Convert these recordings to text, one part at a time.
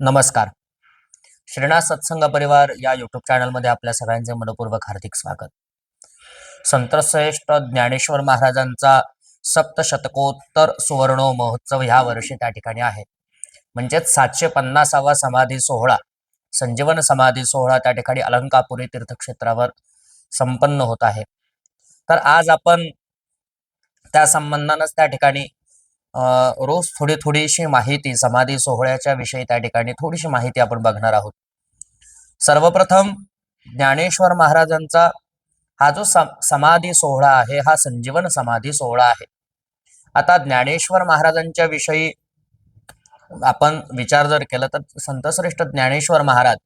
नमस्कार. श्रीनाथ सत्संग परिवार या युट्यूब चॅनलमध्ये आपल्या सगळ्यांचे मनपूर्वक हार्दिक स्वागत. संतश्रेष्ठ ज्ञानेश्वर महाराजांचा सप्तशतकोत्तर सुवर्ण महोत्सव ह्या वर्षी त्या ठिकाणी आहे. म्हणजेच सातशे पन्नासावा समाधी सोहळा संजीवन समाधी सोहळा त्या ठिकाणी अलंकापुरी तीर्थक्षेत्रावर संपन्न होत आहे. तर आज आपण त्या संबंधानंच त्या ठिकाणी रोज थोडी थोडीशी माहिती समाधी सोहळ्याच्या विषयी त्या ठिकाणी थोडीशी माहिती आपण बघणार आहोत. सर्वप्रथम ज्ञानेश्वर महाराजांचा हा जो सम समाधी सोहळा आहे हा संजीवन समाधी सोहळा आहे. आता ज्ञानेश्वर महाराजांच्या विषयी आपण विचार जर केला तर संतश्रेष्ठ ज्ञानेश्वर महाराज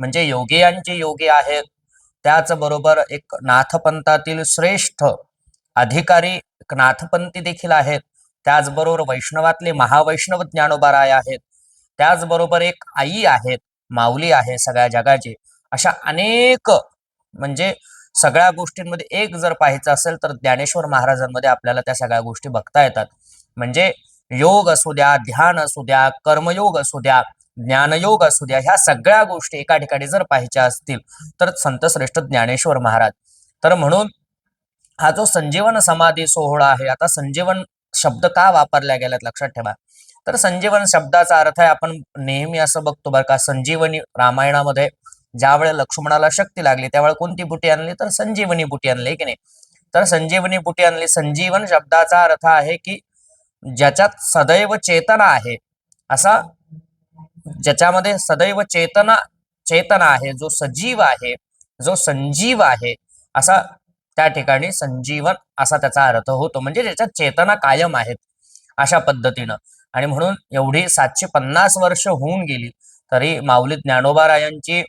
म्हणजे योगियांचे योगी आहेत. त्याचबरोबर एक नाथपंथातील श्रेष्ठ अधिकारी नाथपंथी देखील आहेत. त्याचबरोबर वैष्णवातले महावैष्णव ज्ञानोबाराय आहेत. त्याचबरोबर एक आई आहेत माऊली आहे सगळ्या जगाची. अशा अनेक म्हणजे सगळ्या गोष्टींमध्ये एक जर पाहायचं असेल तर ज्ञानेश्वर महाराजांमध्ये आपल्याला त्या सगळ्या गोष्टी बघता येतात. म्हणजे योग असू द्या ध्यान असू द्या कर्मयोग असू द्या ज्ञानयोग असू द्या ह्या सगळ्या गोष्टी एका ठिकाणी जर पाहायच्या असतील तर संत श्रेष्ठ ज्ञानेश्वर महाराज. तर म्हणून हा जो संजीवन समाधी सोहळा आहे आता संजीवन शब्द का वापरल्या गेल्यात लक्षात ठेवा. तर संजीवन शब्दाचा अर्थ आहे आपण नेहमी असं बघतो बरं का संजीवनी रामायणामध्ये ज्या वेळेला लक्ष्मणाला शक्ती लागली त्यावेळेला कोणती बुटी आणली? तर संजीवनी बुटी आणली की नाही? तर संजीवनी बुटी आणली. संजीवन शब्दाचा अर्थ आहे की ज्याच्यात सदैव चेतना आहे. असा ज्याच्यामध्ये सदैव चेतना चेतना आहे जो सजीव आहे जो संजीव आहे असा त्या ठिकाणी संजीवन असा त्याचा अर्थ होतो. म्हणजे ज्याच्यात चेतना कायम आहेत अशा पद्धतीनं. आणि म्हणून एवढी सातशे पन्नास वर्ष होऊन गेली तरी माऊली ज्ञानोबारायांची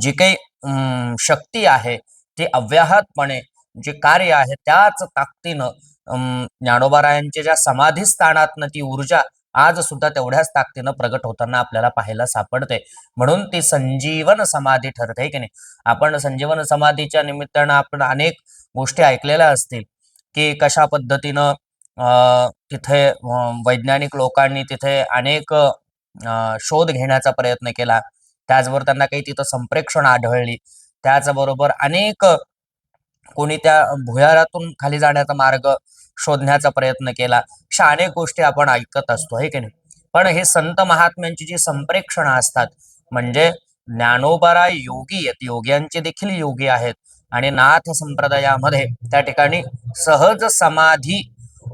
जी काही अं, शक्ती आहे ती अव्याहतपणे जे कार्य आहे त्याच ताकदीनं अं, ज्ञानोबारायांच्या ज्या समाधी स्थानातनं ती ऊर्जा आज सुद्धा तेवढ्याच ताकदीनं प्रगट होताना आपल्याला पाहायला सापडते म्हणून ती संजीवन समाधी ठरते की नाही? आपण संजीवन समाधीच्या निमित्तानं आपण अनेक गोष्टी ऐकलेल्या असतील की कशा पद्धतीनं तिथे वैज्ञानिक लोकांनी तिथे अनेक शोध घेण्याचा प्रयत्न केला. त्याचबरोबर त्यांना काही तिथं संप्रेक्षण आढळली. त्याचबरोबर अनेक कोणी त्या भुयारातून खाली जाण्याचा मार्ग शोधण्याचा प्रयत्न केला. अशा अनेक गोष्टी आपण ऐकत असतो हे की नाही? पण हे संत महात्म्यांची जी संप्रेक्षण असतात म्हणजे ज्ञानोबरा योगी आहेत योग्यांचे देखील योगी आहेत आणि नाथ संप्रदायामध्ये त्या ठिकाणी सहज समाधी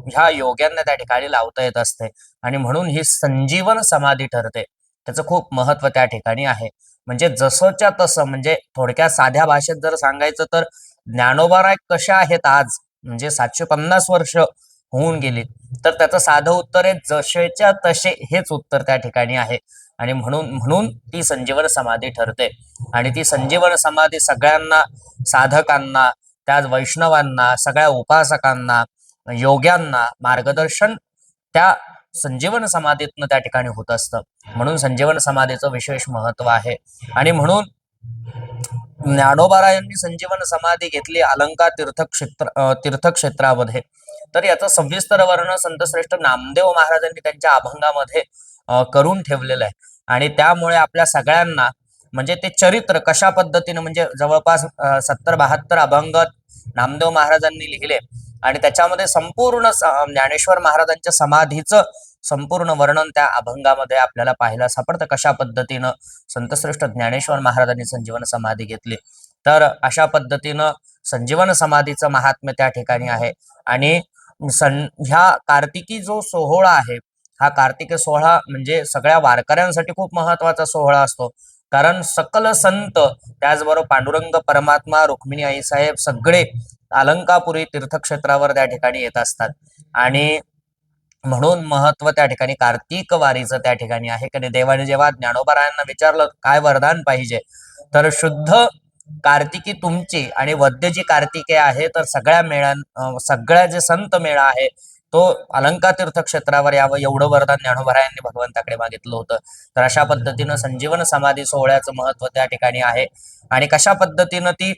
ह्या योग्यांना त्या ठिकाणी लावता येत असते आणि म्हणून ही संजीवन समाधी ठरते. त्याचं खूप महत्त्व त्या ठिकाणी आहे. म्हणजे जसंच्या तसं म्हणजे थोडक्या साध्या भाषेत जर सांगायचं तर ज्ञानोबाराय कशा आहेत आज? म्हणजे सातशे पन्नास वर्ष होऊन गेली. तर त्याचं साधं उत्तर आहे जसेच्या तसे हेच उत्तर त्या ठिकाणी आहे. आणि म्हणून म्हणून ती संजीवन समाधी ठरते. आणि ती संजीवन समाधी सगळ्यांना साधकांना त्याच वैष्णवांना सगळ्या उपासकांना योग्यांना मार्गदर्शन त्या संजीवन समाधीतनं त्या ठिकाणी होत असतं. म्हणून संजीवन समाधीचं विशेष महत्त्व आहे. आणि म्हणून ज्ञानोबारायांनी संजीवन समाधी घेतली अलंकार तीर्थक्षेत्र तीर्थक्षेत्रामध्ये. तर याचं सविस्तर वर्णन संतश्रेष्ठ नामदेव महाराजांनी त्यांच्या अभंगामध्ये करून ठेवलेलं आहे. आणि त्यामुळे आपल्या सगळ्यांना म्हणजे ते चरित्र कशा पद्धतीने म्हणजे जवळपास सत्तर बहात्तर अभंग नामदेव महाराजांनी लिहिले आणि त्याच्यामध्ये संपूर्ण ज्ञानेश्वर महाराजांच्या समाधीचं संपूर्ण वर्णन त्या अभंगामध्ये आपल्याला पाहायला सापडतं. कशा पद्धतीनं संतश्रेष्ठ ज्ञानेश्वर महाराजांनी संजीवन समाधी घेतली? तर अशा पद्धतीनं संजीवन समाधीचं महात्म्य त्या ठिकाणी आहे. आणि सं ह्या कार्तिकी जो सोहळा आहे हा कार्तिकी सोहळा म्हणजे सगळ्या वारकऱ्यांसाठी खूप महत्त्वाचा सोहळा असतो. कारण सकल संत त्याचबरोबर पांडुरंग परमात्मा रुक्मिणी आई साहेब सगळे अलंकापुरी तीर्थक्षेत्रावर त्या ठिकाणी येत असतात. आणि म्हणून महत्त्व त्या ठिकाणी कार्तिक वारीचं त्या ठिकाणी आहे. की नाही देवाने जेव्हा ज्ञानोबारायांना विचारलं काय वरदान पाहिजे? तर शुद्ध कार्तिकी तुमची आणि वद्य जी कार्तिके आहे तर सगळ्या मेळ्या सगळ्या जे संत मेळा आहे तो अलंका तीर्थक्षेत्रावर यावं एवढं वरदान ज्ञानोबरायांनी भगवंताकडे मागितलं होतं. तर अशा पद्धतीनं संजीवन समाधी सोहळ्याचं महत्त्व त्या ठिकाणी आहे. आणि कशा पद्धतीनं ती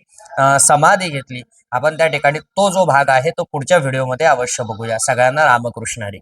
समाधी घेतली? आपण त्या ठिकाणी तो जो भाग आहे तो पुढच्या व्हिडिओमध्ये अवश्य बघूया. सगळ्यांना रामकृष्ण हरी.